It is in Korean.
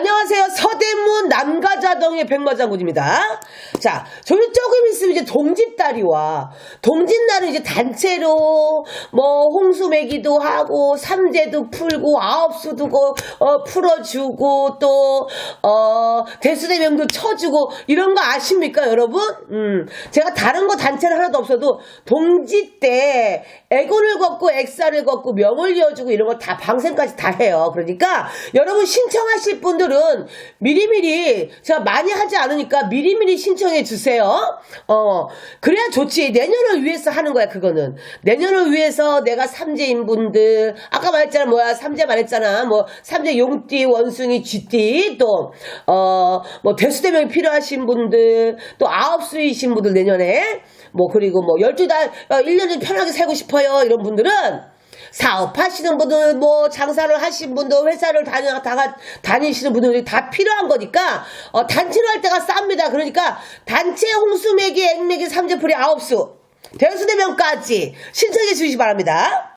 안녕하세요. 서대문 남가자동의 백마장군입니다. 자, 저희 조금 있으면 이제 동짓달이와 동짓날은 이제 단체로 뭐 홍수 매기도 하고 삼재도 풀고 아홉수도 고, 어, 풀어주고 또 어, 대수대명도 쳐주고 이런 거 아십니까, 여러분? 음, 제가 다른 거 단체는 하나도 없어도 동짓 때 애곤을 걷고 액사를 걷고 명을 이어주고 이런 거 다 방생까지 다 해요. 그러니까 여러분 신청하실 분들은 미리미리 제가 많이 하지 않으니까 미리미리 신청해 주세요. 어 그래야 좋지. 내년을 위해서 하는 거야 그거는. 내년을 위해서 내가 삼재인 분들. 아까 말했잖아 뭐야 삼재 말했잖아. 뭐 삼재 용띠 원숭이 쥐띠 또 어 뭐 대수대명이 필요하신 분들 또 아홉 수이신 분들 내년에. 뭐 그리고 뭐 열두 달 어, 1년을 편하게 살고 싶어요 이런 분들은. 사업하시는 분들, 뭐, 장사를 하신 분들, 회사를 다니, 다, 다니시는 분들이 다 필요한 거니까, 어, 단체로 할 때가 쌉니다. 그러니까, 단체 홍수매기, 액매기, 삼재풀이 아홉 수, 대수대명까지 신청해 주시기 바랍니다.